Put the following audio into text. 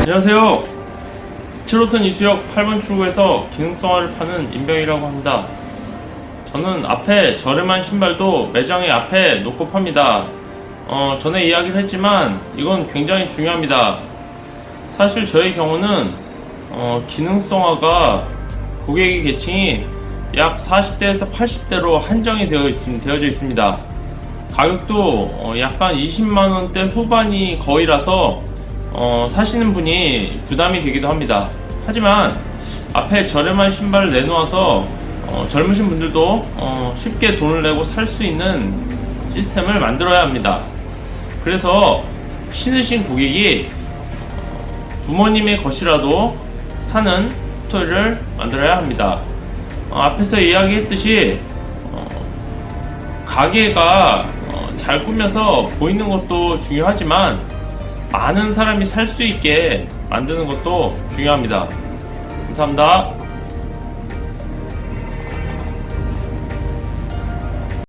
안녕하세요. 7호선 이수역 8번 출구에서 기능성화를 파는 임병이라고 합니다. 저는 앞에 저렴한 신발도 매장에 앞에 놓고 팝니다. 어, 전에 이야기를 했지만 이건 굉장히 중요합니다. 사실 저의 경우는 어, 기능성화가 고객의 계층이 약 40대에서 80대로 한정이 되어 있, 되어져 있습니다. 가격도 어, 약간 20만 원대 후반이 거의라서 어, 사시는 분이 부담이 되기도 합니다. 하지만 앞에 저렴한 신발을 내놓아서 어, 젊으신 분들도 어, 쉽게 돈을 내고 살 수 있는 시스템을 만들어야 합니다. 그래서 신으신 고객이 어, 부모님의 것이라도 사는 스토리를 만들어야 합니다. 어, 앞에서 이야기했듯이 어, 가게가 어, 잘 꾸며서 보이는 것도 중요하지만 많은 사람이 살 수 있게 만드는 것도 중요합니다. 감사합니다.